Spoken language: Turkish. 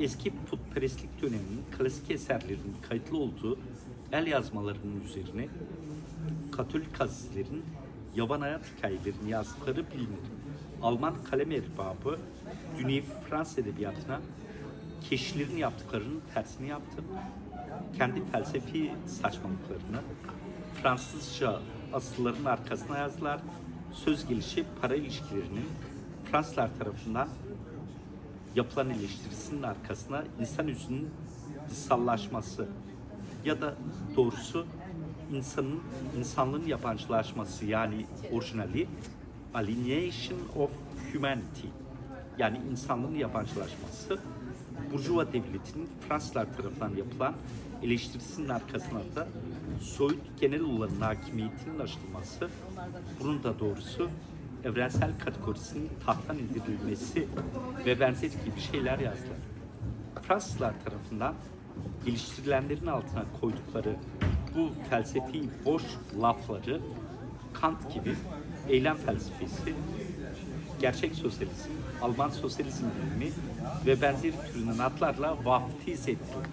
eski putperestlik döneminin klasik eserlerinin kayıtlı olduğu el yazmalarının üzerine Katolik azizlerin yavan hayat hikayelerini yazdıkları bilinir. Alman kalem erbabı Dünya Fransız edebiyatına keşişlerin yaptıklarının tersini yaptı. Kendi felsefi saçmalıklarını Fransızca asılların arkasına yazdılar. Söz gelişi para ilişkilerinin Fransızlar tarafından yapılan eleştirisinin arkasına insan yüzünün dışsallaşması ya da doğrusu insanın insanlığın yabancılaşması yani orijinali alienation of humanity yani insanlığın yabancılaşması. Burjuva devletinin Fransızlar tarafından yapılan eleştirisinin arkasına da soyut genel olanın hakimiyetinin aşılması bunun da doğrusu evrensel kategorisinin tahttan indirilmesi ve benzeri gibi şeyler yazdılar. Fransızlar tarafından geliştirilenlerin altına koydukları bu felsefi boş lafları Kant gibi eylem felsefesi, gerçek sosyalizm, Alman sosyalizm bilimi ve benzeri türünden adlarla vaftiz ettiler.